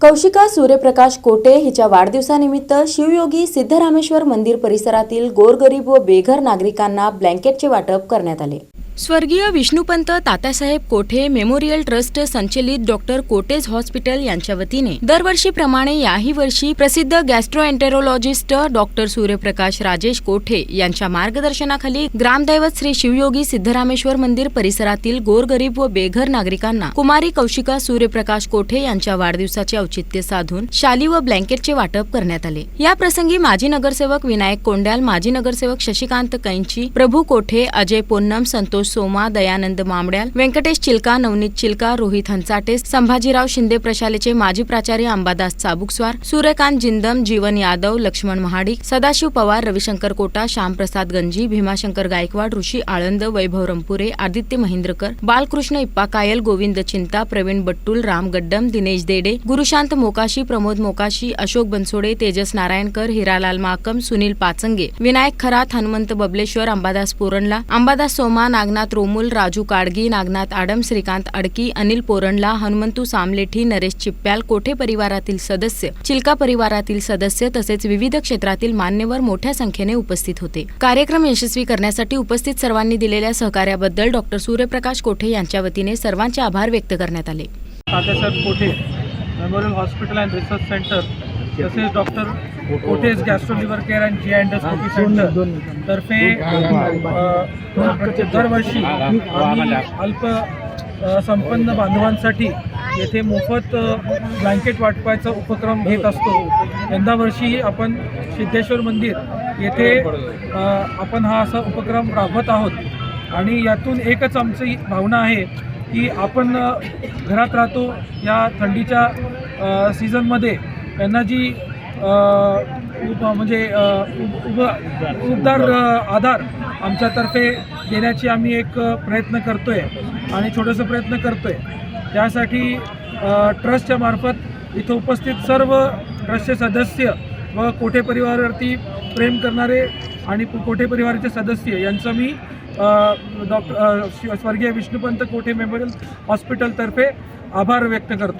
कौशिका सूर्यप्रकाश कोटे हिच्या वाढदिवसानिमित्त शिवयोगी सिद्धरामेश्वर मंदिर परिसरातील गोरगरीब व बेघर नागरिकांना ब्लँकेटचे वाटप करण्यात आले. स्वर्गीय विष्णुपंत तात्यासाहेब कोठे मेमोरियल ट्रस्ट संचलित डॉक्टर कोटेज हॉस्पिटल यांच्या वतीने. दरवर्षीप्रमाणे याही वर्षी प्रसिद्ध गॅस्ट्रोएंटेरोलॉजिस्ट डॉक्टर सूर्यप्रकाश राजेश कोठे यांच्या मार्गदर्शनाखाली ग्रामदैवत श्री शिवयोगी सिद्धरामेश्वर मंदिर परिसरातील गोरगरीब व बेघर नागरिकांना कुमारी कौशिका सूर्यप्रकाश कोठे यांच्या वाढदिवसाचे औचित्य साधून शाली व ब्लँकेटचे वाटप करण्यात आले. या प्रसंगी माजी नगरसेवक विनायक कोंड्याल माजी नगरसेवक शशिकांत कैंची प्रभू कोठे अजय पोन्नम संतोष सोमा दयानंद मामड्याल व्यंकटेश चिलका नवनीत चिलका रोहित हंचाटे संभाजीराव शिंदे प्रशालेचे माजी प्राचार्य अंबादास चाबुकस्वार सूर्यकांत जिंदम जीवन यादव लक्ष्मण महाडिक सदाशिव पवार रविशंकर कोटा श्यामप्रसाद गंजी भीमाशंकर गायकवाड ऋषी आळंद वैभव रंपुरे आदित्य महेंद्रकर बालकृष्ण इप्पा कायल गोविंद चिंता प्रवीण बट्टुल राम गड्डम दिनेश देडे गुरुशांत मोकाशी प्रमोद मोकाशी अशोक बनसोडे तेजस नारायणकर हिरालाल माकम सुनील पाचंगे विनायक खरात हनुमंत बबलेश्वर अंबादास पोरणला अंबादास सोमा नागनाथ रोमुल राजू काडगी नागनाथ आडम श्रीकांत अडकी अनिल पोरणला हनुमंतू सामलेठी नरेश चिप्प्याल कोठे परिवारातील सदस्य? चिलका परिवारातील सदस्य तसेच विविध क्षेत्रातील मान्यवर मोठ्या संख्येने उपस्थित होते. कार्यक्रम यशस्वी करण्यासाठी उपस्थित सर्वांनी दिलेल्या सहकार्याबद्दल डॉक्टर सूर्यप्रकाश कोठे यांच्या वतीने सर्वांचे आभार व्यक्त करण्यात आले. Kothe? Memorial hospital and research centre तसेच doctor Kothe gastro liver care and G endoscopy centre तर्फे दरवर्षी आम्ही अल्प संपन्न बांधवांसाठी येथे मोफत ब्लँकेट वाटपायचा उपक्रम घेत असतो. यंदा वर्षी आपण सिद्धेश्वर मंदिर येथे आपण हा असा उपक्रम राबवत आहोत. आणि यातून एकच आमची भावना आहे की आपण घरात राहतो या थंडीच्या सीझनमध्ये त्यांना जी म्हणजे उब उबदार आधार आमच्यातर्फे देण्याची आम्ही एक प्रयत्न करतो आहे आणि छोटंसं प्रयत्न करतो आहे त्यासाठी ट्रस्टच्या मार्फत इथं उपस्थित सर्व ट्रस्टचे सदस्य व कोठे परिवारावरती प्रेम करणारे आणि कोठे परिवाराचे सदस्य यांचं मी डॉक्टर स्वर्गीय विष्णुपंत कोठे मेमोरियल हॉस्पिटलतर्फे आभार व्यक्त करतो.